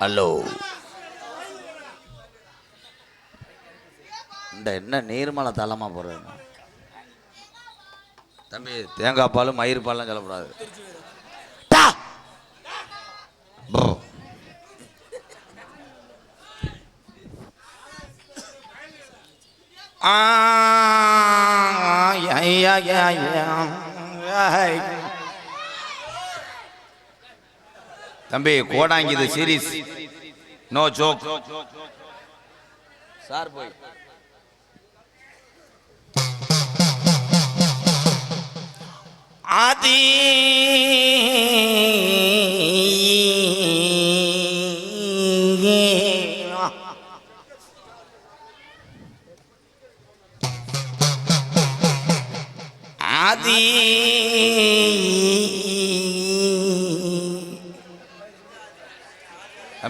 Hello இந்த என்ன நீர்மலை தளமா போடுறது தம்பி தேங்காய் பாலும் மயிர் பாலும் சொல்லக்கூடாது ஆ, ஐயா ஐயா ஐயா தம்பி கோடாங்கி இது சீரியஸ் நோ ஜோக் சார் போய் ஆதி ஆதி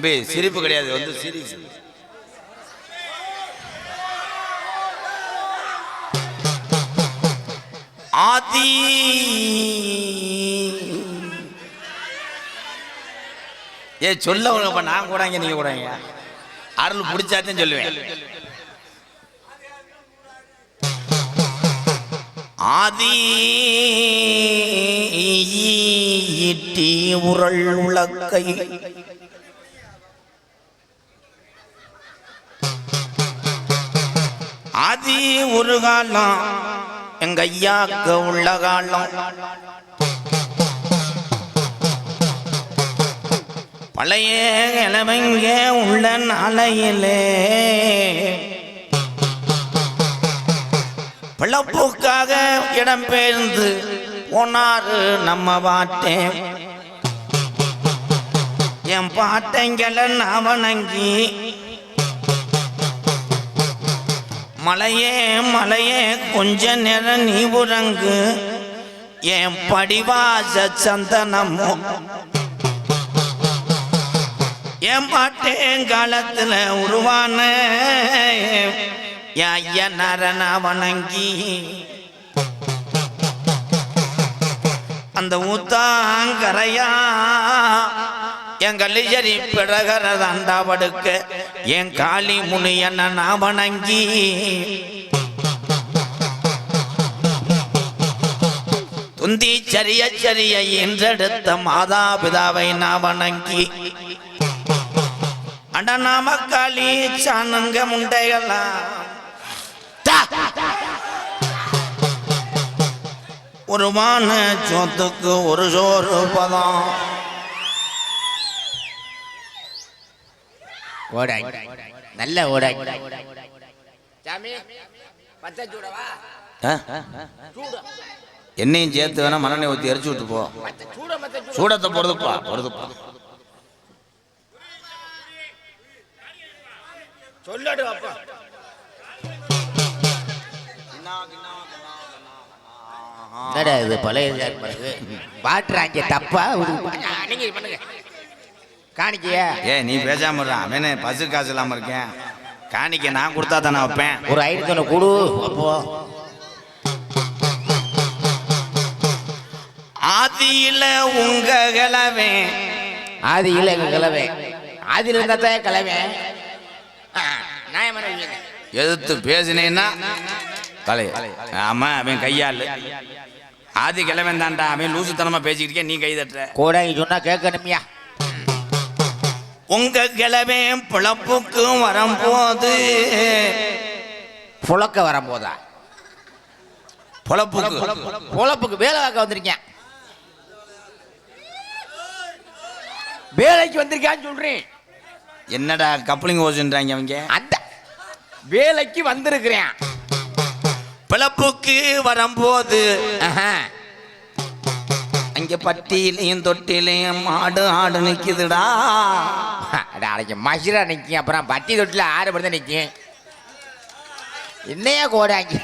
தம்பி சிரிப்பு கிடையாது வந்து சீரியஸ் ஆதி. ஏ சொல்ல உனக்கு நான் கூடாங்க நீங்க கூடாங்க. அருள் பிடிச்சாச்சும் சொல்லுவேன். ஆதி. ஈட்டி உரள் உலக்கை அது ஒரு காலம் எங்க ஐயாக்கு உள்ள காலம். பழைய இளவங்க உள்ள நாளையிலே. பிளப்புக்காக இடம்பெயர்ந்து போனாரு நம்ம பாட்டேன் என் பாட்டங்களை நான் வணங்கி மலையே மலையே கொஞ்ச நேரம் நீ உறங்கு. என் படிவாச சந்தனம் என் பாட்டேங்காலத்தில் உருவான. என் ஐயா வணங்கி அந்த ஊத்தாங்கரையா என் கலிஜரி பிடகரதாண்டா படுக்க. என் காளி முனியன நான் வணங்கி துந்தி சரிய சரிய என்றெடுத்த மாதா பிதாவை நான் வணங்கி அட காளி சானங்க முண்டைகள்லாம் ஒரு மான சோத்துக்கு ஒரு சோறு பதம். ஓடாய். நல்ல ஓடாய். என்னையும் சேர்த்து வேணா மண்ணெண்ணெய் ஊற்றி எரிச்சு விட்டு போ சூடத்தை சொல்லடு அப்பா. என்னடா இது பழைய பாட்டுறாங்க தப்பா? பண்ணுங்க. காணிக்கையா? ஏ நீ பேசாம அவனே பசு காசு இல்லாம இருக்கேன்? காணிக்க நான் கொடுத்தா தானே வைப்பேன். ஒரு ஐநூத்தி ஒன்று கொடு. அப்போ. ஆதியில உங்க கிளவே ஆதியில் எங்க கிளவே ஆதியில் இருந்தா தான் கிளவே விஷயம். எதிர்த்து பேசினேன்னா கலை ஆமா அவன் கையாள். ஆதி கிழவன் தான்டா. அவன் லூசுத்தனமா பேசிக்கிட்டு நீ கை தட்டுற. கோடாங்கி சொன்னா கேட்கணுமியா. உங்க கிழவே பிழப்புக்கு வரும்போது. புழக்க வரும்போதா? பொழப்புக்கு. பொழப்புக்கு. வேலை பார்க்க வந்திருக்கேன் வேலைக்கு வந்திருக்கான்னு சொல்றேன். என்னடா கப்ளிங் ஓசுன்றாங்க அவங்க அந்த வேலைக்கு வந்திருக்கிறேன். பிழப்புக்கு வரும்போது. அங்க பட்டியிலையும் தொட்டிலையும் மாடு ஆடு நிக்குதுடா. அட, அன்னைக்கு மசிரா நிற்கும் அப்புறம் பட்டி தொட்டில ஆறு தான் நிற்கும் என்னையா கோடாங்கி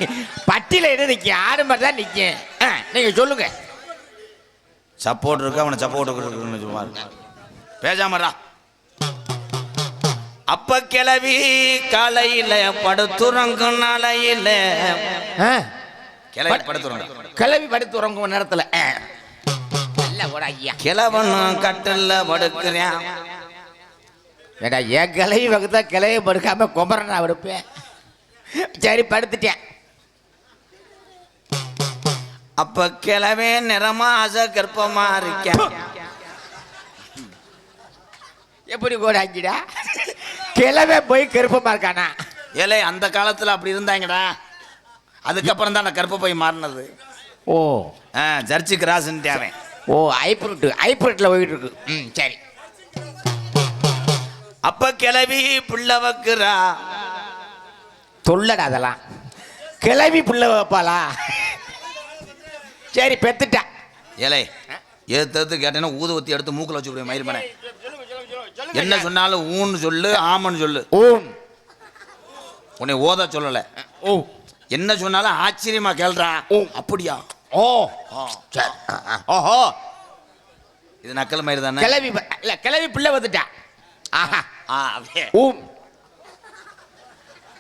பட்டியில என்ன நிற்கும் ஆறு மணி தான் நிற்கும் நீங்க சொல்லுங்க. சப்போர்ட் இருக்கு அவனை சப்போர்ட் இருக்குன்னு சொல்லுவாரு பேசாமடா அப்ப கிளவி காலையில படுத்துறங்கும் நாளையில கிளவி படுத்துறங்க கிளவி படுத்து உறங்கும் நேரத்துல. கிழவனும் கட்டில்ல படுக்கிறேன். ஏடா என் கிளையை வகுத்தா கிளையை படுக்காம குமரன் நான் எடுப்பேன் சரி படுத்துட்டேன். அப்ப கிழவே நிறமா ஆசை கற்பமா இருக்கேன். எப்படி கோடாங்கிடா கிளவே போய் கருப்பமா இருக்கானா? ஏலே அந்த காலத்துல அப்படி இருந்தாங்கடா. அதுக்கப்புறம் தான் நான் கருப்ப போய் மாறினது. ஓ. ஆ ஜர்ச்சு கிராஸ்ன்ட்டாவே ஓ ஐப்ரூட் ஐப்ரூட்டில் போயிட்டு இருக்கு ம் சரி. அப்ப கிளவி பிள்ளை வைக்கிறா. சொல்லடா அதெல்லாம். கிளவி புள்ள வைப்பாளா? சரி பெத்துட்டா. ஏலே ஏத்து கேட்டேன்னா ஊதுவத்தி எடுத்து மூக்கில் வச்சு விடுவேன் மயிர் மனை என்ன சொன்னாலும் ஊன்னு சொல்லு ஆமன்னு சொல்லு. ஓம் உன்னை ஓத சொல்லல. ஓ என்ன சொன்னாலும் ஆச்சரியமா கேள்றா. ஓ. அப்படியா? ஓ. சரி. ஓஹோ இது நக்கல் மயிர் தானே? கிளவி இல்ல கிளவி புள்ள வந்துட்டா. ஆஹா. ஆ, அப்படியே. ஓம்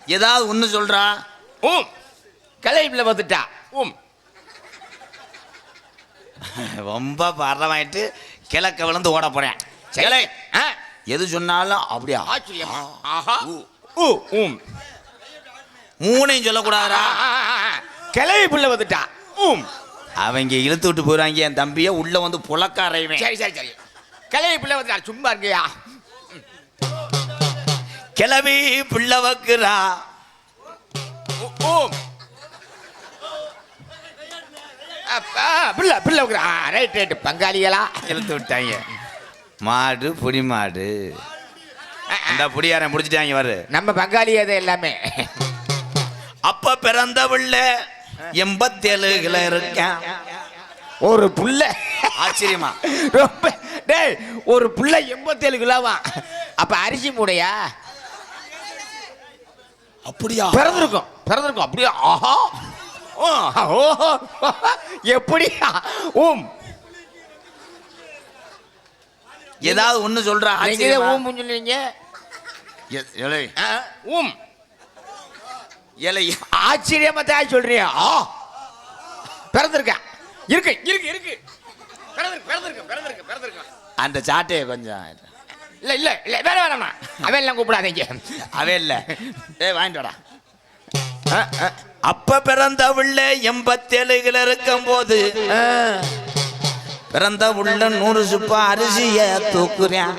ஏதாவது ஒண்ணு சொல்றா? ஓம் கிளவி புள்ள வந்துட்டா. ஓம் ரொம்ப பரவாயிட்டு கிழக்க விழுந்து ஓட போறேன். கிளை ஆ. எது சொன்னாலும் அப்படியா? ஆச்சரியம். ஆஹா. ஓ ஓம் மூணையும் ஆ. கிளவி புள்ள வந்துட்டா. ஓம் அவங்க இழுத்து விட்டு போறாங்க என் தம்பிய உள்ள வந்து புழக்க அறைவேன். சரி சரி சரி. கிளவி புள்ள வந்துட்டா சும்மா இருக்கியா கிளவி பிள்ளை வைக்கிறா. ஓ- பிள்ளை பிள்ளை வைக்கிறா. ரைட் ரைட் பங்காளிகளா? இழுத்து விட்டாங்க. மாடு புடி மாடு. அந்த புடியாரன் முடிச்சிட்டாங்க வரு நம்ம பங்காளி அது எல்லாமே. அப்ப பிறந்த பிள்ளை எண்பத்தேழுல இருக்கேன். ஒரு புள்ள. ஆச்சரியமா? ரொம்ப டேய் ஒரு புள்ள எண்பத்தேழு கிலோவா அப்ப அரிசி மூடையா? அப்படியா? பிறந்திருக்கும் பிறந்திருக்கும். அப்படியே? ஆஹா. ஓ ஓஹோ எப்படி ஊம் ஏதாவது ஒண்ணு சொல்றா நீங்க ஆச்சரியமா? ஊம் சொல்லுவீங்க? ஊம் ஏலே, ஆச்சரியமா தான் சொல்றியா? ஆ. பிறந்திருக்கேன். இருக்கு இருக்கு இருக்கு. பிறந்திருக்கு பிறந்திருக்கு பிறந்திருக்கு பிறந்திருக்கு. அந்த சாட்டையை கொஞ்சம் இல்ல இல்ல இல்ல வேற வேணாம்ண்ணா அவன் எல்லாம் கூப்பிடாதீங்க. அவன் இல்ல ஏய் வாங்கிட்டு வாடா. அப்ப பிறந்த பிள்ளை எண்பத்தேழுல இருக்கும் போது. பிறந்த உள்ள நூறு சுப்பா அரிசிய தூக்குறேன்.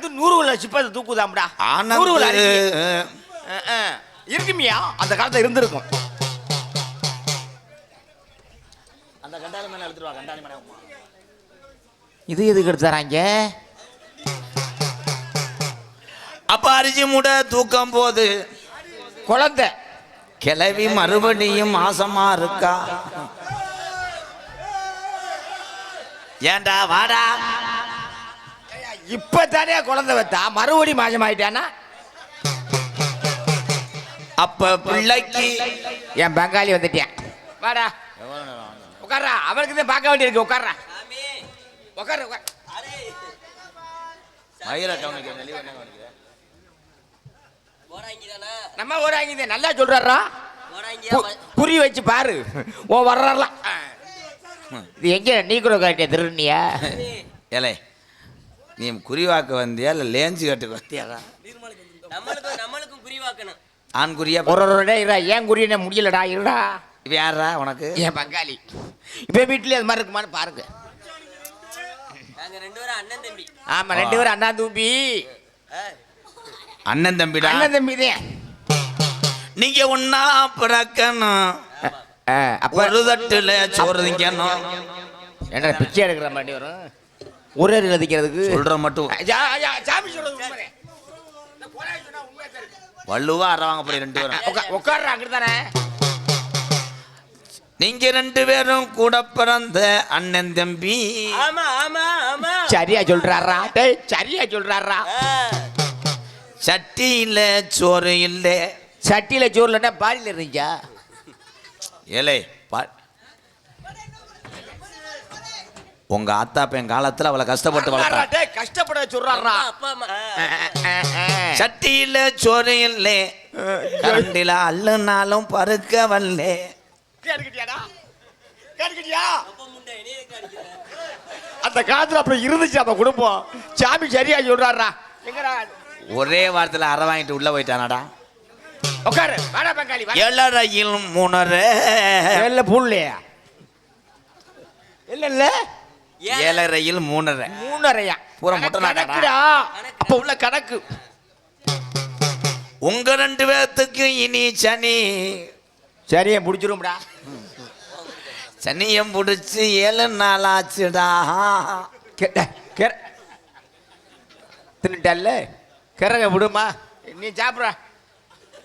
வந்து நூறு உள்ள சிப்பத்தை தூக்குதாம்டா. நூறு ஆ. இருக்குமியா? அந்த காலத்துல இருந்திருக்கும். அந்த கண்டாளி மேல எடுத்துட்டு வா கண்டாளி மேல இது எதுக்கு எடுத்துறாங்க அப்ப அரிசி மூட தூக்கம் போது குழந்தை. கிளவி மறுபடியும் மாசமா இருக்கா? ஏன்டா வாடா. இப்பதானே குழந்தை வைத்தா மறுபடி மாசம் ஆயிட்டானா அப்ப பிள்ளைக்கு என் பங்காளி வந்துட்டேன் வாடா. உட்கார்றா. அவனுக்கு தான் பார்க்க வேண்டியிருக்கு. உட்கார்றா. உட்காரு உட்கார். கவனிக்க நம்ம ஊராங்க நல்லா சொல்றாரா குறி வச்சு பாரு. ஓ வர்றலாம் இது எங்க? நீக்குற காட்டிய திருநியா ஏலே நீ குறிவாக்க வந்தியா இல்ல லேஞ்சு கட்டுக்கு வந்தியாடா நம்மளுக்கும் நம்மளுக்கும் குறிவாக்கணும். ஆண் குறியா? ஒரு இருடா. ஏன் குறி என்ன முடியலடா? இருடா. இப்ப யாரா உனக்கு? என் பங்காளி. இப்போ வீட்லயே அது மாதிரி இருக்குமான்னு பாருங்க. ரெண்டு பேரும் அண்ணன் தம்பி. ஆமா ரெண்டு பேரும் அண்ணா தூம்பி அண்ணன் தம்பிடா? அண்ணன் தம்பி தான் நீங்க ஒன்னா பிறக்கணும். அப்ப ஒரு தட்டுல சோறு திங்கணும். என்ன பிச்சை எடுக்கிற மாதிரி வரும்? ஒரு அடி நதிக்கிறதுக்கு சொல்ற மட்டும். சாமி சொல்றது. வள்ளுவா அறவாங்க போய் ரெண்டு பேரும். உட்கார்றா அங்கிட்டு தானே? நீங்க ரெண்டு பேரும் கூட பிறந்த அண்ணன் தம்பி. ஆமா ஆமா ஆமா. சரியா சொல்றாரா? டேய் சரியா சொல்றாரா? ஆ, சட்டியில சோறு இல்ல. சட்டியில சோறுலன்னா பாடியில் இருந்துச்சா ஏலே பா உங்க ஆத்தா பெண் காலத்துல அவளை கஷ்டப்பட்டு வளர்த்தா. கஷ்டப்பட சொல்றாரா அப்பா அம்மா. ஆ, சட்டியில சோறு இல்ல. கரண்டில அள்ளுனாலும் பருக்க வல்ல அந்த காலத்துல அப்படி இருந்துச்சு அப்ப குடும்பம். சாமி சரியா சொல்றாரா எங்கடா? ஒரே வாரத்தில் அரை வாங்கிட்டு உள்ள போயிட்டானடா. உட்காரு வாடா பங்காளி வா. ஏழரையில் மூணரை இல்ல புள்ளையா இல்ல இல்ல. ஏழரையில் மூணரை. மூணரையா? பூரா மொட்டை நாக்காடா. கணக்குடா அப்ப உள்ள கணக்கு. உங்க ரெண்டு பேர்த்துக்கு இனி சனி. சரியா முடிச்சிரும்டா சனியம் பிடிச்சி ஏழு நாள் ஆச்சுடா. தின்னுட்டல்ல? கிறக விடுமா? நீ சாப்பிட்ற.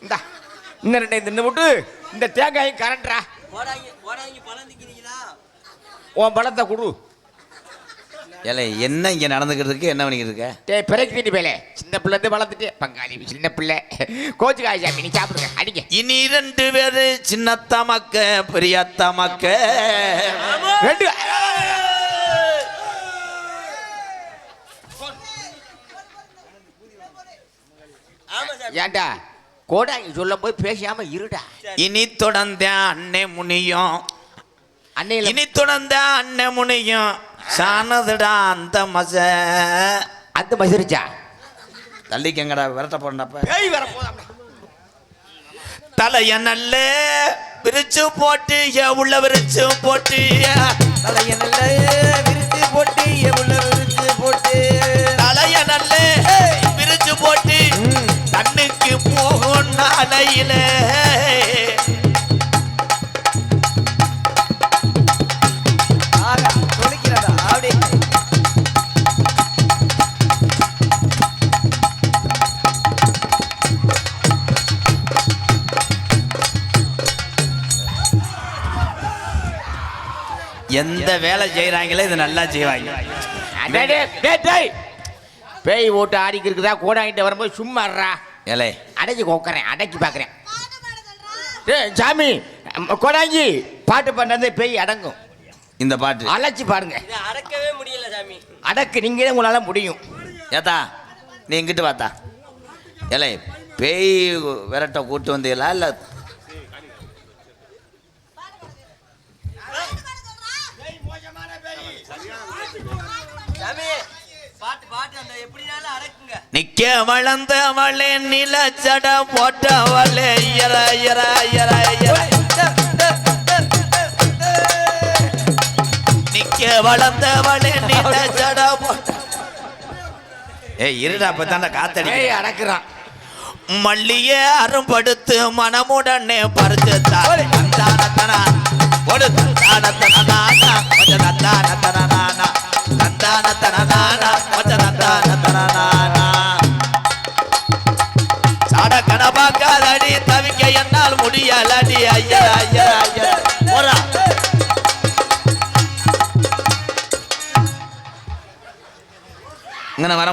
இந்தா இன்னும் ரெண்டை தின்னு விட்டு இந்த தேங்காயும் கரண்ட்ரா உன் பழத்தை கொடு. ஏலே என்ன இங்க நடந்துக்கிட்டு இருக்கு என்ன பண்ணிக்கிட்டு இருக்க டேய் பிறகு தீட்டி பேலே சின்ன பிள்ளை இருந்து வளர்த்துட்டு பங்காளி சின்ன பிள்ளை. கோச்சு காய் சாமி நீ சாப்பிடுங்க அடிங்க. இனி ரெண்டு பேரு சின்னத்த மக்க பெரியத்த மக்க. ரெண்டு. ஏன்டா கோடாங்கி சொல்லும் போது பேசாம இருடா. இனி தொடர்ந்த அண்ணே முனியும். அன்னையில இனி தொடர்ந்த அண்ணே முனியும். சானதுடா அந்த மச. அந்த மசிரிச்சா? தள்ளிக்கங்கடா விரட்ட போறப்ப பேய் வர போதாம் தலைய நல்ல விரிச்சு போட்டு ஏ உள்ள விரிச்சு போட்டு. தலைய நல்ல விரிச்சு போட்டு ஏ உள்ள விரிச்சு போட்டு. தலைய நல்ல விரிச்சு போட்டு தண்ணுக்கு போகும் நாளையில. எந்த வேலை செய்யறாங்களோ இது நல்லா செய்வாங்க. பேய் ஓட்டு ஆடிக்கு இருக்குதா? கோடாங்கிட்ட வரும்போது சும்மா. ஏலே. அடக்கி கொக்கறேன் அடக்கி பார்க்கறேன் டேய் சாமி கோடாங்கி. பாட்டு பண்ணது பேய் அடங்கும். இந்த பாட்டு. அழைச்சி பாருங்க இதை அடக்கவே முடியல சாமி. அடக்கு நீங்களே உங்களால முடியும். ஏத்தா நீ இங்கிட்டு வாத்தா? ஏலே பேய் விரட்ட கூட்டு வந்தீங்களா இல்லை சாமி பாட்டு பாட்டு அந்த எப்படினாலும் அடக்குங்க நிக்க வளர்ந்தவளே நிலச்சட போட்டவளே. இயற இயற இயற நிக்க வளர்ந்தவளே நிலச்சட போட்ட ஏய் இருடா அப்பதான்டா காத்தடி அடக்குறான். மல்லிய அரும்படுத்து மனமுடனே பறிச்சு தந்தானத்தனா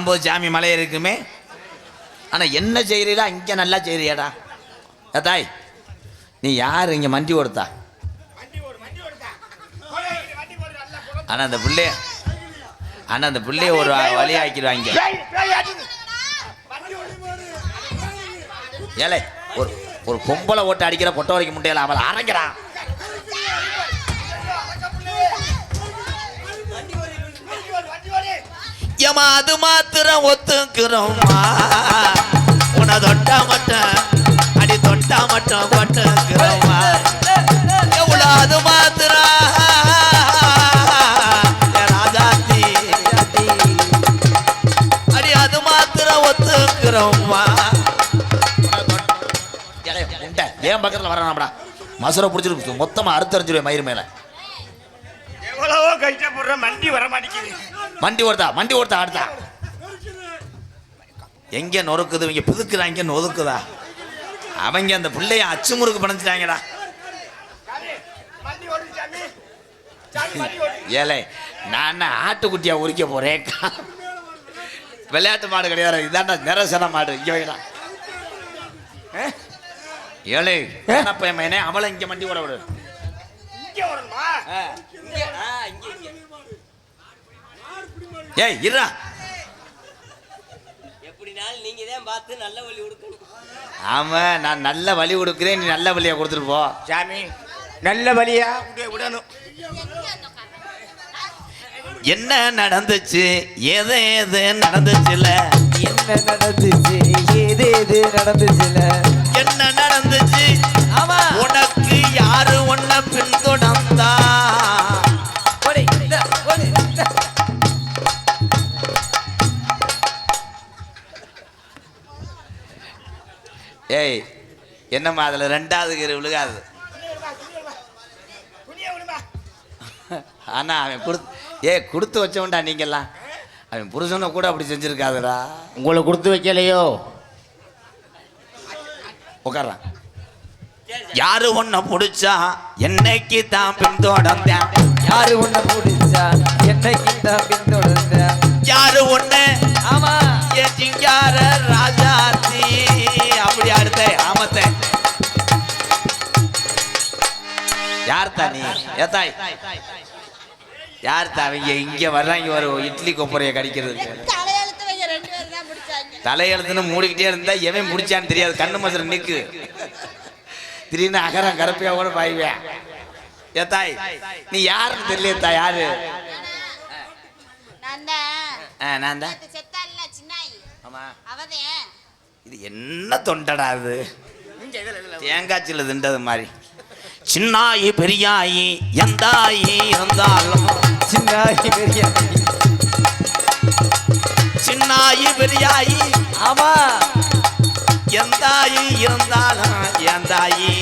வரும்போது சாமி மலை இருக்குமே. ஆனா என்ன செய்கிறீடா இங்க நல்லா செய்றியாடா. தாய் நீ யார்? இங்க மண்டி ஓடுத்தா ஆனா அந்த பிள்ளைய ஆனா அந்த பிள்ளைய ஒரு வழி ஆக்கிடுவாங்க. ஏலே ஒரு ஒரு பொம்பளை ஓட்டு அடிக்கிற பொட்டை வரைக்கும் முட்டையில அவளை அரைக்கிறான். ஏமா அது மாத்திரம் ஒத்துக்கிறோமா உன தொட்டா மட்டும் அடி தொட்டா மட்டும் கொட்டுக்கிறோமா எவ்வளோ அது மாத்திரம்? ராஜாத்தி. அடி அது மாத்திரம் ஒத்துக்கிறோமா. ஏன் பக்கத்தில் வரானாம்டா? மசுரை பிடிச்சிருக்கு. மொத்தமாக அறுத்தறிஞ்சிருவேன் மயிர் மேலே. எவ்வளவோ கஷ்டப்படுற மண்டி வர மாட்டேங்குது. வண்டி ஓடுதா வண்டி ஓடுதா அடுத்தா. எங்க நொறுக்குது இவங்க புதுக்குறாங்க நொதுக்குதா அவங்க அந்த பிள்ளைய அச்சு முறுக்கு பணிச்சிட்டாங்கடா மண்டி ஓடுது சாமி சாமி மண்டி ஓடுது ஏலே நான் ஆட்டுக்குட்டியா உரிக்க போறேன்? விளையாட்டு மாடு கிடையாது இதாண்டா நிரசன மாடு இங்க வைடா. ஏழை பையன்? அவளை இங்க மண்டி ஓட விடு இங்கே வரணுமா இங்க ஆ இங்க இங்க ஏய் இருடா. எப்படினாலும் நீங்க தான் பார்த்து நல்ல வழி கொடுக்கணும் ஆமா நான் நல்ல வழி கொடுக்குறேன் நீ நல்ல வழியை கொடுத்துட்டு போ. சாமி நல்ல வழியா? விடு- விடணும் என்ன நடந்துச்சு? எது எது நடந்துச்சுல? என்ன நடந்துச்சு? ஏது ஏது நடந்துச்சுல? என்ன நடந்துச்சு? ஆமா. உனக்கு யாரு உன்னை பின்தொடர்ந்தா? ஏய் என்னம்மா அதுல ரெண்டாவது கீரை விழுகாது. ஆனா அவன் கொடுத்து ஏ கொடுத்து வச்சவன்டா நீங்கெல்லாம். அவன் புருஷனை கூட அப்படி செஞ்சிருக்காதுடா. உங்களை கொடுத்து வைக்கலையோ? உட்கார்றான் யாரு உன்னை பிடிச்சா? என்னைக்கு தான் பின்தொடர்ந்தேன் யாரு உன்னை பிடிச்சா? என்னைக்கு தான் பின்தொடர்ந்த யாரு உன்னை? ஆமா. என் சிங்கார ராஜாத்தி? அப்படி அடுத்த ஆமத்த. யார் தா நீ? ஏத்தாய் யார் தா அவங்க இங்க வர்றாங்க? ஒரு இட்லி கொப்பரைய பிடிச்சாங்க தலையெழுத்துன்னு மூடிக்கிட்டே இருந்தா எவன் முடிச்சான்னு தெரியாது. கண்ணு மசுர நிக்கு. திடீர்னு அகரம் கரப்பையா கூட பாய்வேன். ஏத்தாய் நீ யாருன்னு தெரியல தா யாரு? நான் தான் நான் சின்னாயி. ஆமா. அவதேன் இது என்ன தொண்டடா அது தேங்காய் சில்லு திண்டது மாதிரி. சின்னாயி பெரியாயி எந்தாயி இருந்தாலும். சின்னாகி பெரிய சின்னாயி பெரியாயி. ஆமா. எந்தாயி இருந்தாலும் எந்தாயி.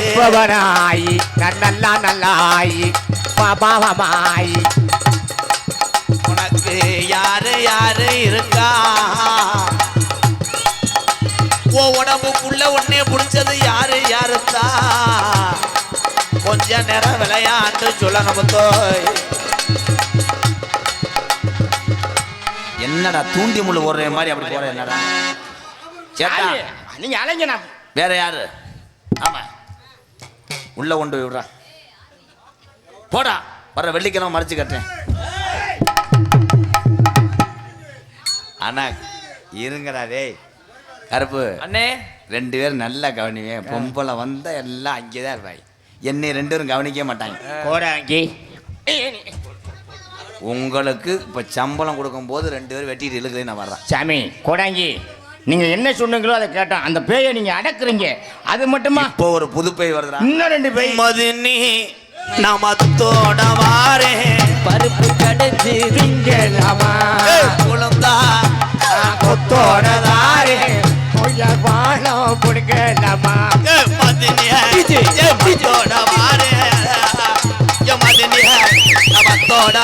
எப்பவனாயி நல்லா நல்லாயி பாபாவமாயி. உனக்கு யாரு யாரு இருக்கா? ஓ உடம்புக்குள்ள உன்னே பிடிச்சது யாரு? யாருத்தா? கொஞ்ச நேரம் விளையாண்டு சொல்ல நம்ம தோய் என்னடா தூண்டி முள்ளு ஓடுற மாதிரி அப்படி போற என்னடா? சேட்டா? நீங்க அலைங்க நான் வேற யாரு? ஆமா. உள்ள கொண்டு போய் விடுறா. போடா. வர வெள்ளிக்கிழமை மறைச்சு கட்டுறேன். ஆனா இருங்கடா டேய். கருப்பு. அண்ணே. ரெண்டு பேரும் நல்லா கவனிவேன் பொம்பளை வந்தா எல்லாம் அங்கே தான் இருப்பாங்க. என்னை ரெண்டு பேரும் கவனிக்க மாட்டாங்க. கோடாங்கி உங்களுக்கு இப்போ சம்பளம் கொடுக்கும்போது ரெண்டு பேரும் வெட்டிட்டு இழுக்குது நான் வர்றேன். சாமி கோடாங்கி நீங்க என்ன சொன்னீங்களோ அதை கேட்டோம் அந்த பேயை நீங்க அடக்குறீங்க. அது மட்டுமா? இப்போ ஒரு புது பேய் வருதுடா. இன்னும் ரெண்டு பேய். மதினி நமத்தோட வாரே பருப்பு கடைஞ்சு திங்கலாமா குழந்தா கொத்தோட தாரே பொய்யார் பாலம் பிடிக்கலாமா மதினிய நமத்தோட வாரே ஏ மதினிய நமத்தோட